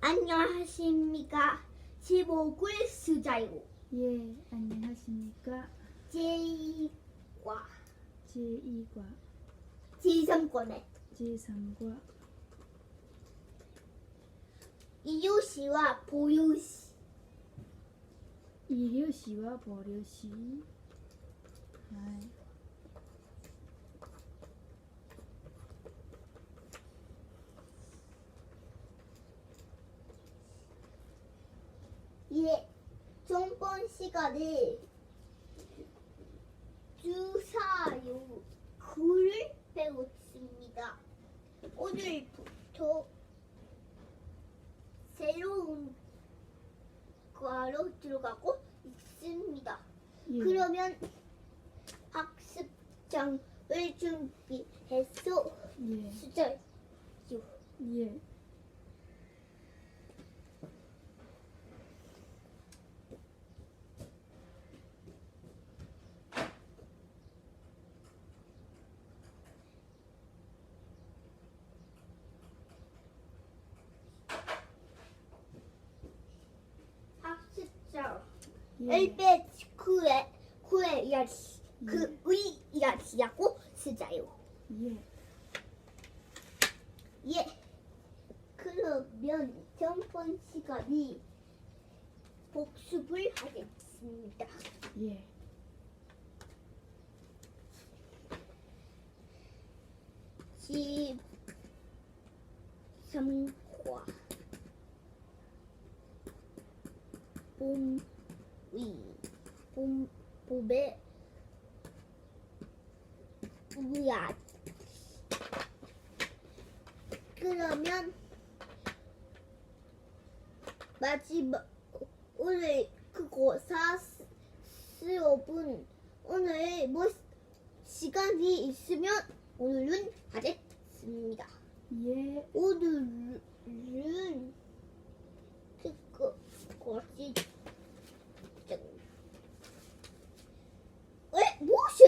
안녕하십니까. 15굴 수자요. 예, 안녕하십니까. 제2과 제2과, 제3권의 제3과, 이유시와 보유시. 이료시와 보료시. はい。 예, 전번 시간에 주사요 글을 배웠습니다. 오늘부터 새로운 과로 들어가고 있습니다. 예. 그러면 학습장을 준비해서 예. 수자요. 예. 1배 9에 9에 야시 그 음. 우리 야시하고 쓰자요. 예. 예. 그러면 점번 시간이 복습을 하겠습니다. 예. 집 삼과 봄 위 봄 봄에 우야 그러면 마지막 오늘 그거 사 수업은 오늘 뭐 시간이 있으면 오늘은 하겠습니다. 예. 오늘은 그거 것이 에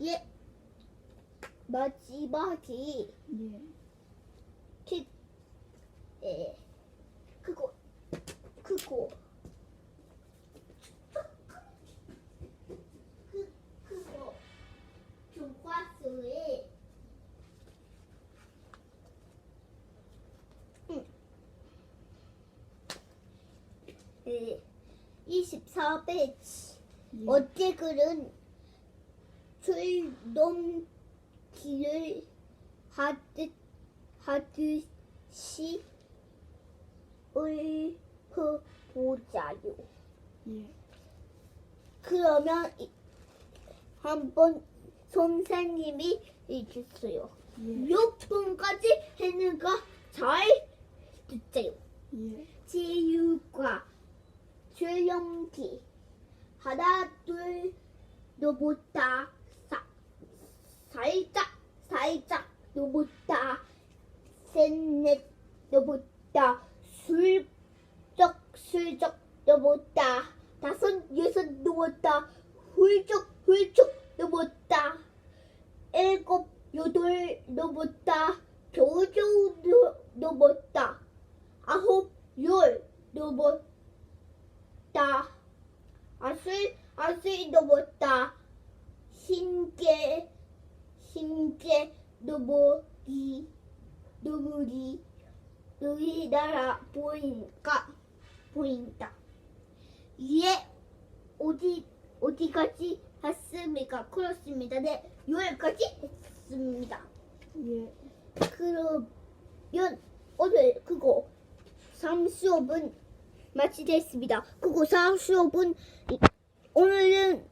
예 마지막이 예. 그, 에, 그거, 그거. 그, 그거. 교과서에. 응. 에, 24페이지. 예. 어째 글은 줄넘기를 하듯 하듯이 읊어보자요. 예. 그러면 이- 한번 선생님이 해주세요. 예. 몇 번까지 했는가 잘 듣세요. 예. 체육과 줄넘기 하나 둘 너보다 살짝 너보다 셋넷 너보다 슬쩍 슬쩍 너보다 다섯 여섯 너보다 훌쩍 훌쩍 너보다 일곱 여덟 너보다 겨우겨우 너- 너보다 아홉 열 너보다 아슬 아슬 너보다 신께 신께 너보기 너무리 너희 나라 보인가? 보인다. 예 어디 어디까지 했습니까? 그렇습니다. 네 여기까지 했습니다. 예. 그러면 오늘 그거 3수업은 마치됐습니다. 그거 4수업은 오늘은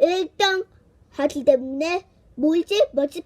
일단 하기 때문에 뭐 이제 마칠